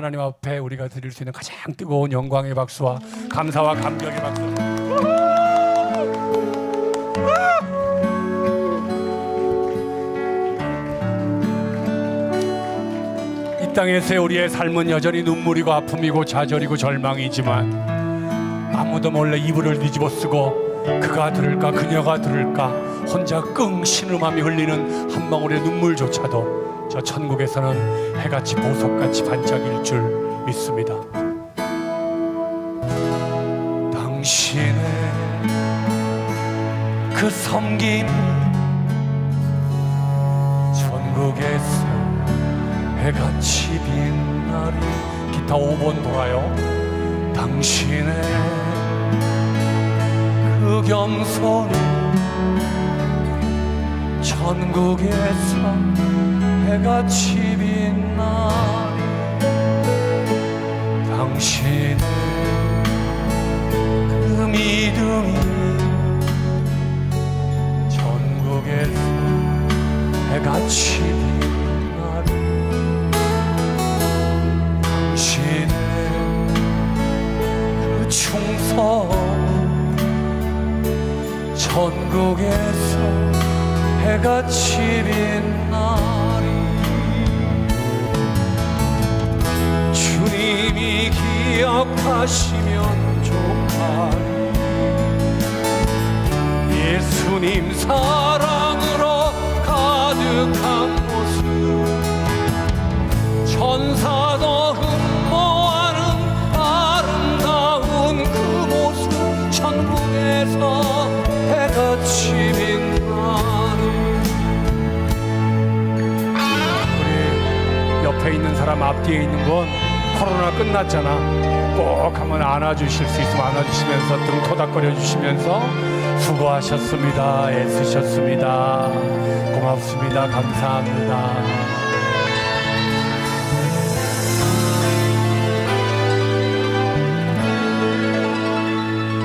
하나님 앞에 우리가 드릴 수 있는 가장 뜨거운 영광의 박수와 감사와 감격의 박수. 이 땅에서의 우리의 삶은 여전히 눈물이고 아픔이고 좌절이고 절망이지만 아무도 몰래 이불을 뒤집어 쓰고 그가 들을까 그녀가 들을까 혼자 끙 신음하며 흘리는 한 방울의 눈물조차도 저 천국에서는 해같이 보석같이 반짝일 줄 믿습니다. 당신의 그 섬김이 전국에서 해같이 빛나리 기타 5번 돌아요 당신의 그 겸손이 전국에서 해같이 빛나리 당신의 그 믿음이 전국에서 해같이 빛나리 당신의 그 충성이 전국에서 해같이 빛나 주님이 기억하시면 좋아리 예수님 사랑으로 가득한 모습. 천사도 흠모하는 아름다운 그 모습. 천국에서 해같이 빛나는 우리 옆에 있는 사람 앞뒤에 있는 건 코로나 끝났잖아. 꼭 한번 안아주실 수 있으면 안아주시면서 등 토닥거려 주시면서 수고하셨습니다. 애쓰셨습니다. 고맙습니다. 감사합니다.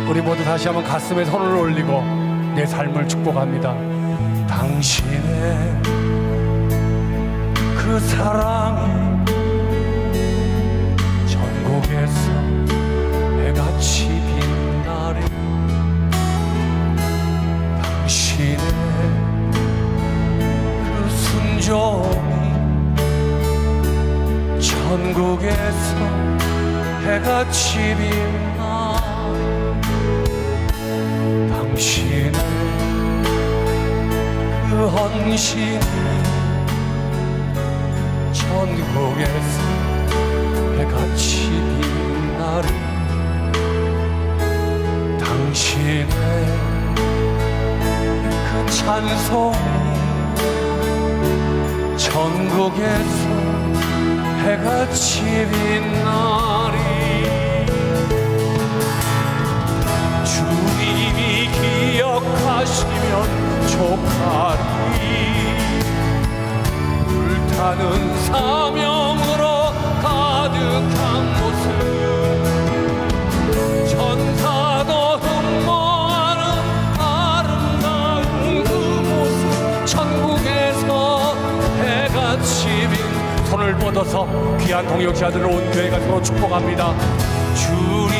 우리 모두 다시 한번 가슴에 손을 올리고 내 삶을 축복합니다. 당신의 그 사랑이 당신의 그 순종이 전국에서 해같이 빛나리 당신의 그 헌신이 전국에서 찬송이 전국에서 해같이 빛나리 주님이 기억하시면 좋하리 불타는 사명 손을 뻗어서 귀한 동역자들을 온 교회가 서로 축복합니다. 주님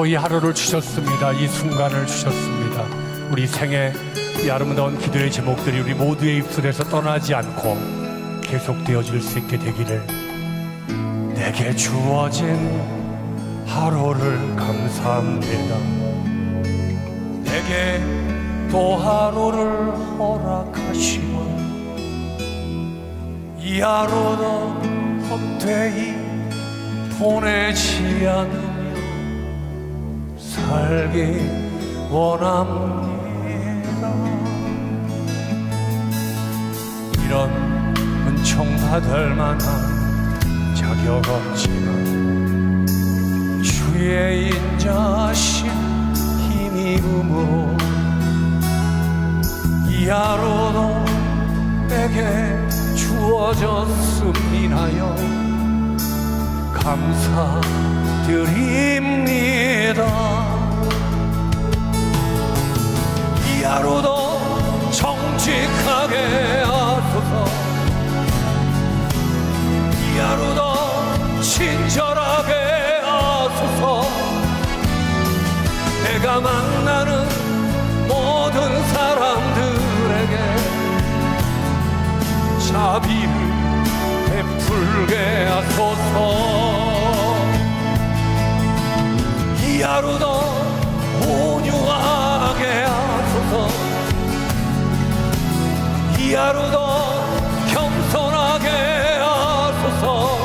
또 이 하루를 주셨습니다. 이 순간을 주셨습니다. 우리 생애 이 아름다운 기도의 제목들이 우리 모두의 입술에서 떠나지 않고 계속되어질 수 있게 되기를 내게 주어진 하루를 감사합니다. 내게 또 하루를 허락하시고 이 하루도 헛되이 보내지 않으며 살기 원합니다. 이런 은총 받을 만한 자격 없지만 주의 인자신 힘입음으로 이 하루도 내게 주어졌음이나요 감사드립니다 하루도 정직하게 하소서 이 하루도 친절하게 하소서 내가 만나는 모든 사람들에게 자비를 베풀게 하소서. 이 하루도 이 하루도 겸손하게 하소서.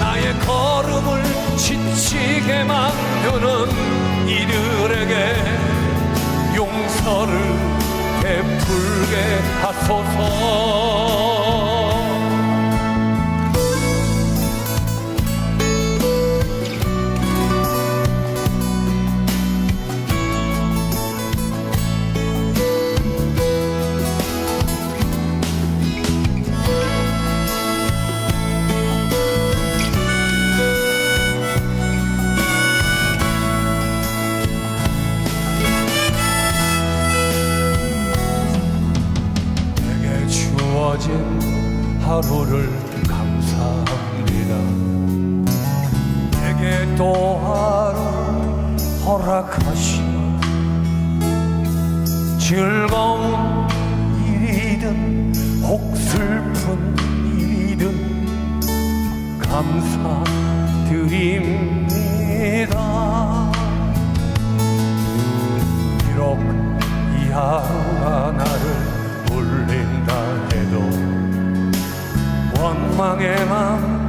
나의 걸음을 지치게 만드는 이들에게 용서를 베풀게 하소서 즐거운 일이든 혹 슬픈 일이든 감사드립니다. 비록 이 하루가 나를 울린다 해도 원망에만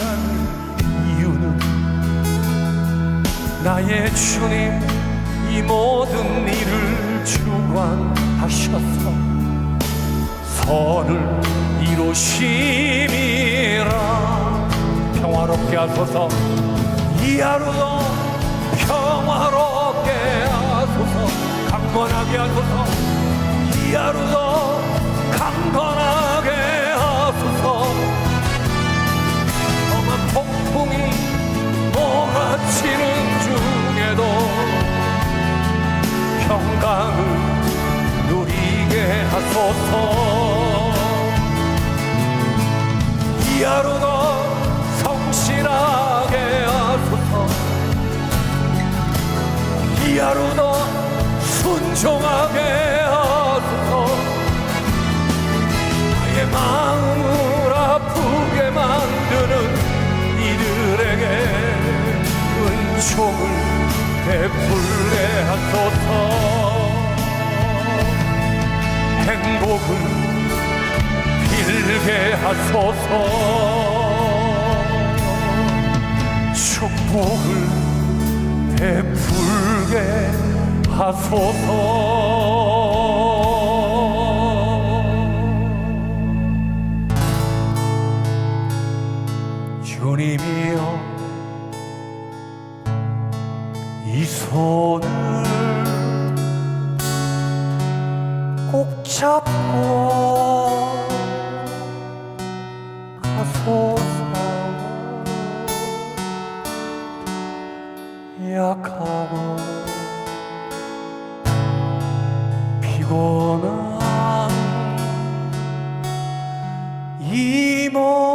않은 이유는 나의 주님 이 모든 일을 주관하셔서 선을 이루심이라. 평화롭게 하소서. 이 하루도 평화롭게 하소서. 강건하게 하소서 빌게 하소서. 축복을 베풀게 하소서. 주님이여 이 손을 꼭 잡고 약하고 피곤한 이몸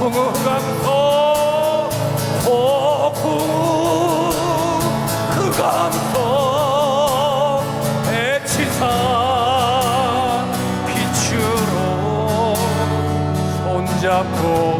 풍감소 폭풍 흑암소 해치산 빛으로 손잡고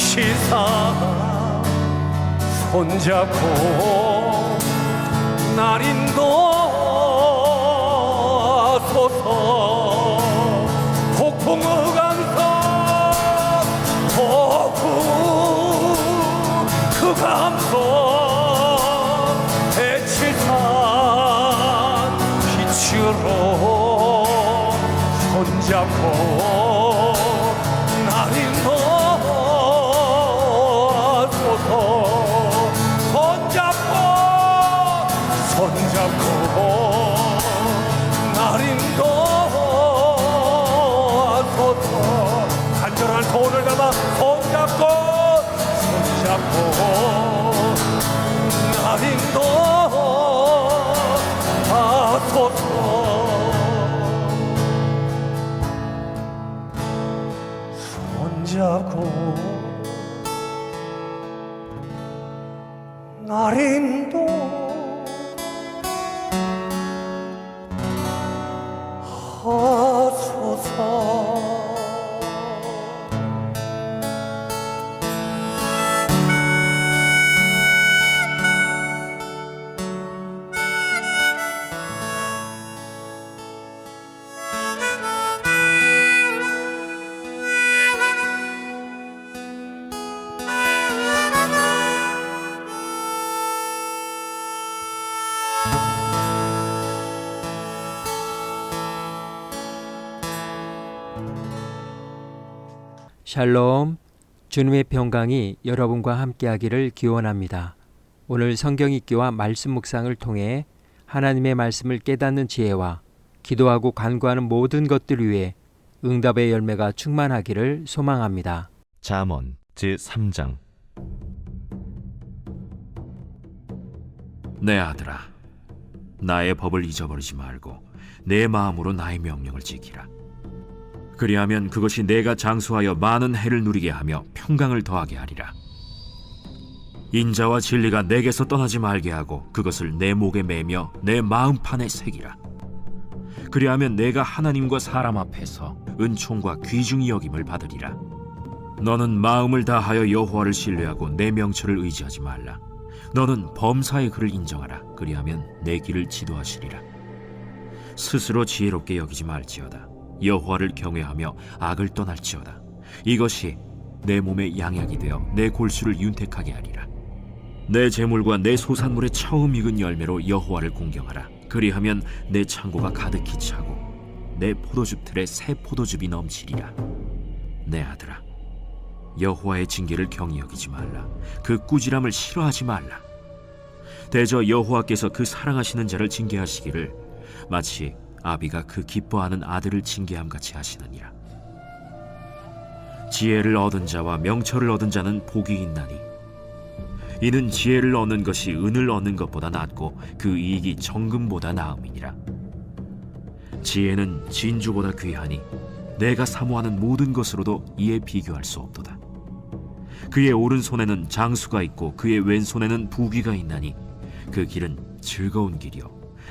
시사 손잡고 날 인도하소서. 폭풍우 감성 폭풍 그 감성 해치산 빛으로 손잡고 손잡고 손잡고 나인 거 아토토 샬롬, 주님의 평강이 여러분과 함께하기를 기원합니다. 오늘 성경 읽기와 말씀 묵상을 통해 하나님의 말씀을 깨닫는 지혜와 기도하고 간구하는 모든 것들 위해 응답의 열매가 충만하기를 소망합니다. 잠언 제 3장 내 아들아 나의 법을 잊어버리지 말고 내 마음으로 나의 명령을 지키라 그리하면 그것이 내가 장수하여 많은 해를 누리게 하며 평강을 더하게 하리라 인자와 진리가 내게서 떠나지 말게 하고 그것을 내 목에 매며 내 마음판에 새기라 그리하면 내가 하나님과 사람 앞에서 은총과 귀중히 여김을 받으리라 너는 마음을 다하여 여호와를 신뢰하고 내 명철을 의지하지 말라. 너는 범사의 그를 인정하라. 그리하면 내 길을 지도하시리라. 스스로 지혜롭게 여기지 말지어다. 여호와를 경외하며 악을 떠날지어다. 이것이 내 몸의 양약이 되어 내 골수를 윤택하게 하리라. 내 재물과 내 소산물의 처음 익은 열매로 여호와를 공경하라. 그리하면 내 창고가 가득히 차고 내 포도즙 틀에 새 포도즙이 넘치리라. 내 아들아. 여호와의 징계를 경히 여기지 말라. 그 꾸지람을 싫어하지 말라. 대저 여호와께서 그 사랑하시는 자를 징계하시기를 마치 아비가 그 기뻐하는 아들을 징계함 같이 하시느니라. 지혜를 얻은 자와 명철을 얻은 자는 복이 있나니 이는 지혜를 얻는 것이 은을 얻는 것보다 낫고 그 이익이 정금보다 나음이니라. 지혜는 진주보다 귀하니 내가 사모하는 모든 것으로도 이에 비교할 수 없도다. 그의 오른손에는 장수가 있고 그의 왼손에는 부귀가 있나니 그 길은 즐거운 길이요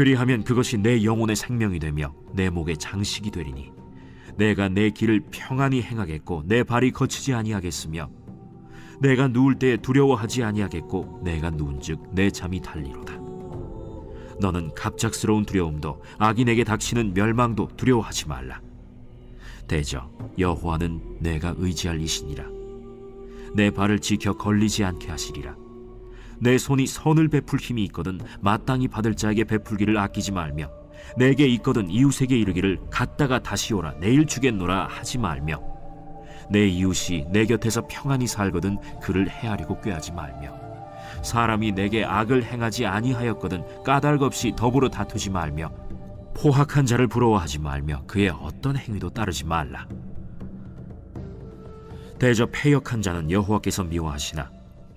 그리하면 그것이 내 영혼의 생명이 되며 내 목의 장식이 되리니 내가 내 길을 평안히 행하겠고 내 발이 거치지 아니하겠으며 내가 누울 때에 두려워하지 아니하겠고 내가 누운즉 내 잠이 달리로다. 너는 갑작스러운 두려움도 악인에게 닥치는 멸망도 두려워하지 말라. 대저 여호와는 내가 의지할 이시니라. 내 발을 지켜 걸리지 않게 하시리라. 내 손이 선을 베풀 힘이 있거든 마땅히 받을 자에게 베풀기를 아끼지 말며 내게 있거든 이웃에게 이르기를 갔다가 다시 오라 내일 주겠노라 하지 말며 내 이웃이 내 곁에서 평안히 살거든 그를 헤아리고 꾀하지 말며 사람이 내게 악을 행하지 아니하였거든 까닭 없이 더불어 다투지 말며 포악한 자를 부러워하지 말며 그의 어떤 행위도 따르지 말라. 대저 패역한 자는 여호와께서 미워하시나